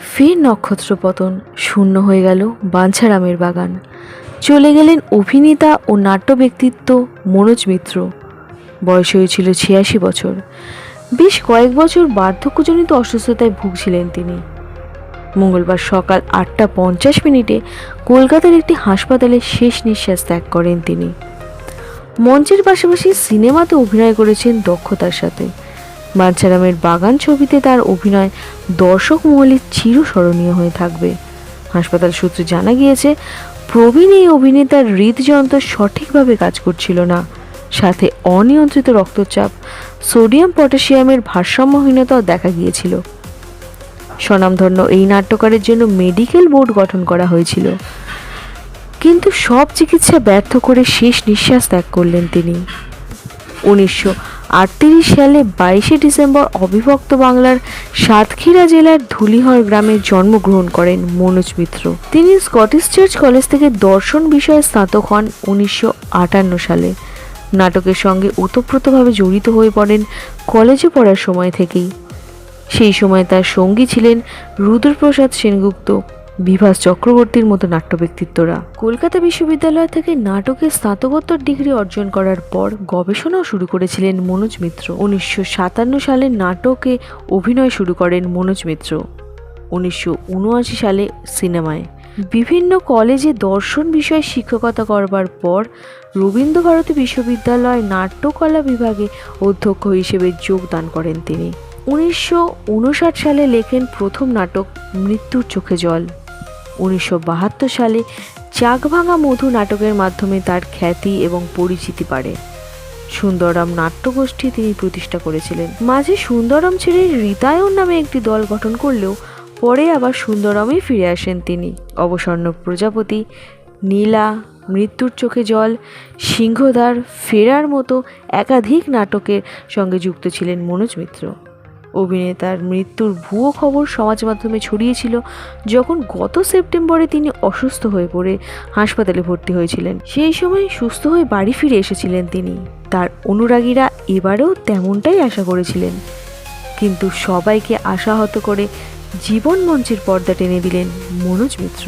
ফের নক্ষত্র পতন শূন্য হয়ে গেল বাঞ্ছারামের বাগান। চলে গেলেন অভিনেতা ও নাট্য ব্যক্তিত্ব মনোজ মিত্র। বয়স হয়েছিল ছিয়াশি বছর। বেশ কয়েক বছর বার্ধক্যজনিত অসুস্থতায় ভুগছিলেন তিনি। মঙ্গলবার সকাল আটটা পঞ্চাশ মিনিটে কলকাতার একটি হাসপাতালে শেষ নিঃশ্বাস ত্যাগ করেন তিনি। মঞ্চের পাশাপাশি সিনেমাতে অভিনয় করেছেন দক্ষতার সাথে। বাঞ্ছারামের বাগান ছবিতে তার অভিনয় দর্শক মহলে চিরস্মরণীয় হয়ে থাকবে। হাসপাতাল সূত্রে জানা গিয়েছে, প্রবীণ এই অভিনেতার হৃদযন্ত্র সঠিকভাবে কাজ করছিল না। সাথে অনিয়ন্ত্রিত রক্তচাপ, সোডিয়াম, পটাশিয়ামের ভারসাম্যহীনতাও দেখা গিয়েছিল। স্বনামধন্য এই নাট্যকারের জন্য মেডিকেল বোর্ড গঠন করা হয়েছিল। কিন্তু সব চিকিৎসা ব্যর্থ করে শেষ নিঃশ্বাস ত্যাগ করলেন তিনি। উনিশশো আটত্রিশ সালে বাইশে ডিসেম্বর অবিভক্ত বাংলার সাতক্ষীরা জেলার ধুলিহর গ্রামে জন্মগ্রহণ করেন মনোজ মিত্র। তিনি স্কটিশ চার্চ কলেজ থেকে দর্শন বিষয়ে স্নাতক হন উনিশশো আটান্ন সালে। নাটকের সঙ্গে ওতপ্রোতভাবে জড়িত হয়ে পড়েন কলেজে পড়ার সময় থেকেই। সেই সময় তার সঙ্গী ছিলেন রুদ্রপ্রসাদ সেনগুপ্ত। বিভাস চক্রবর্তীর মতো নাট্য ব্যক্তিত্বরা কলকাতা বিশ্ববিদ্যালয় থেকে নাটকে স্নাতকোত্তর ডিগ্রি অর্জন করার পর গবেষণাও শুরু করেছিলেন মনোজ মিত্র। উনিশশো সাতান্ন সালে নাটকে অভিনয় শুরু করেন মনোজ মিত্র। উনিশশো উনআশি সালে সিনেমায়। বিভিন্ন কলেজে দর্শন বিষয়ে শিক্ষকতা করবার পর রবীন্দ্রভারতী বিশ্ববিদ্যালয় নাট্যকলা বিভাগে অধ্যক্ষ হিসেবে যোগদান করেন তিনি। উনিশশো উনষাট সালে লেখেন প্রথম নাটক, মৃত্যুর চোখে জল। উনিশশো বাহাত্তর সালে চাকভাঙা মধু নাটকের মাধ্যমে তার খ্যাতি এবং পরিচিতি বাড়ে। সুন্দরম নাট্যগোষ্ঠী তিনি প্রতিষ্ঠা করেছিলেন। মাঝে সুন্দরম ছেড়ে রীতায়ন নামে একটি দল গঠন করলেও পরে আবার সুন্দরমে ফিরে আসেন তিনি। অবসন্ন প্রজাপতি, নীলা, মৃত্যুর চোখে জল, সিংহদ্বার, ফেরার মতো একাধিক নাটকের সঙ্গে যুক্ত ছিলেন মনোজ মিত্র। অভিনেতার মৃত্যুর ভুয়ো খবর সমাজ মাধ্যমে ছড়িয়েছিল যখন গত সেপ্টেম্বরে তিনি অসুস্থ হয়ে পড়ে হাসপাতালে ভর্তি হয়েছিলেন। সেই সময় সুস্থ হয়ে বাড়ি ফিরে এসেছিলেন তিনি। তার অনুরাগীরা এবারেও তেমনটাই আশা করেছিলেন। কিন্তু সবাইকে আশাহত করে জীবন মঞ্চের পর্দা টেনে দিলেন মনোজ মিত্র।